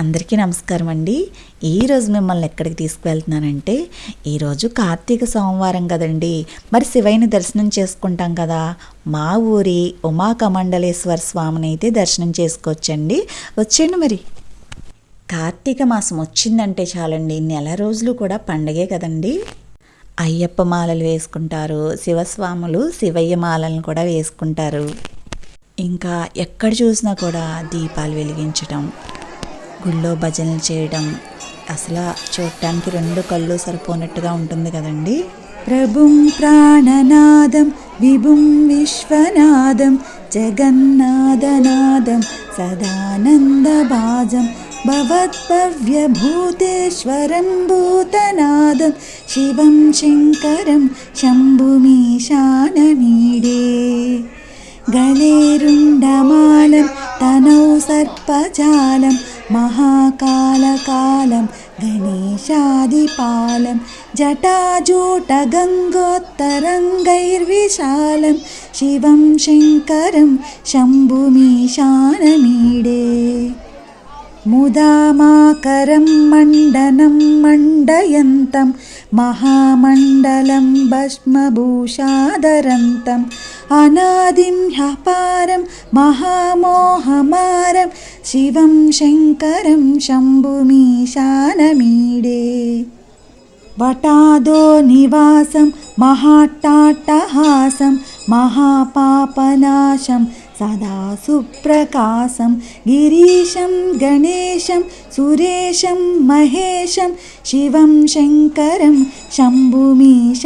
అందరికీ నమస్కారం అండి. ఈరోజు మిమ్మల్ని ఎక్కడికి తీసుకువెళ్తున్నానంటే ఈరోజు కార్తీక సోమవారం కదండి. మరి శివయ్యని దర్శనం చేసుకుంటాం కదా. మా ఊరి ఉమా కమండలేశ్వర స్వామిని అయితే దర్శనం చేసుకోవచ్చండి. వచ్చేయండి మరి. కార్తీక మాసం వచ్చిందంటే చాలండి. నెల రోజులు కూడా పండగే కదండి. అయ్యప్ప మాలలు వేసుకుంటారు శివస్వాములు శివయ్య మాలలను కూడా వేసుకుంటారు. ఇంకా ఎక్కడ చూసినా కూడా దీపాలు వెలిగించటం గుళ్ళో భజనలు చేయడం అసలు చూడటానికి రెండు కళ్ళు సరిపోనట్టుగా ఉంటుంది కదండి. ప్రభుం ప్రాణనాదం విభుం విశ్వనాదం జగన్నాథనాదం సదానందభాజం భవద్భవ్యభూతేశ్వరం భూతనాదం శివం శంకరం శంభుమీశానమీడే. महाकालकालं गणेशादिपालं जटाजूटगङ्गोत्तरङ्गैर्विशालं शिवं शङ्करं शम्भुमीशानमीडे। मुदा माकरं मण्डनं मण्डयन्तम् महामण्डलं भष्मभूषादरन्तम् अनादिं ह्यपारं महामोहमारं शिवं शङ्करं शम्भुमीशानमीडे। वटादो निवासं महाट्टाट्टहासं महापापनाशं सदा सुप्रकाशं गिरीशं गणेशं सुरेशं महेशं शिवं शङ्करं शम्भुमीशानमीडे।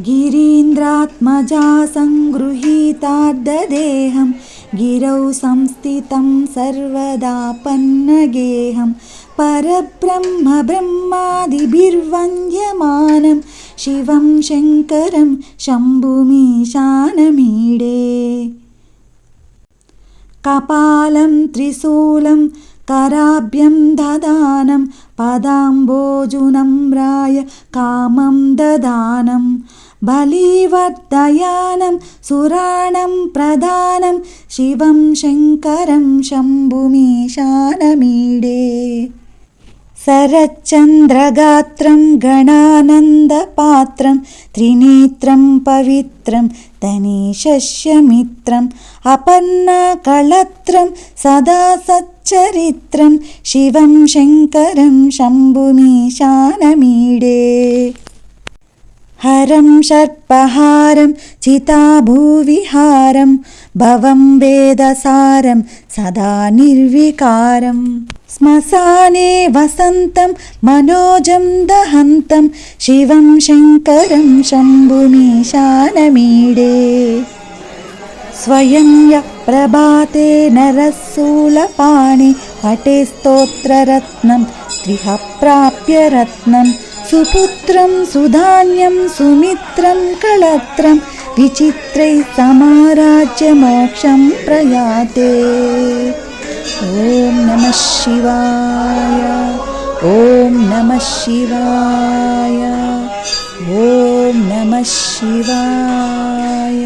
गिरीन्द्रात्मजा सङ्गृहीता गिरौ संस्थितं सर्वदा पन्नगेहं परब्रह्मब्रह्मादिभिर्वङ्घ्यमानम् சிவம் சங்கரம் शम्भुमीशानमीडे कपालं त्रिशूलं कराभ्यं ददानं पदाम्बोजुनम्राय कामं ददानं बलिवर्दयानं सुराणं प्रदानं शिवं शङ्करं शम्भुमीशानमीडे शरच्चन्द्रगात्रं गणानन्दपात्रं त्रिनेत्रं पवित्रं धनीशस्य मित्रम् अपन्नाकळत्रं सदा सच्चरित्रं शिवं शङ्करं शम्भुमीशानमीडे हरं सर्पहारं चिताभूविहारं भवं वेदसारं सदा निर्विकारम् श्मशाने वसन्तं मनोजं दहन्तं शिवं शङ्करं शम्भुमीशानमीडे स्वयं यः प्रभाते नरशूलपाणि पटे स्तोत्ररत्नं त्रिह प्राप्य रत्नं सुपुत्रं सुधान्यं सुमित्रं कळत्रं विचित्रैः समाराज्य मोक्षं प्रयाते। ॐ नमः शिवाय ॐ नमः शिवाय ॐ नमः शिवाय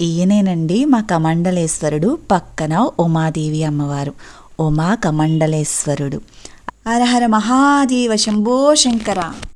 ఈయనేనండి మా కమండలేశ్వరుడు పక్కన ఉమాదేవి అమ్మవారు. ఉమా కమండలేశ్వరుడు. హర హర మహాదేవ శంభో శంకర.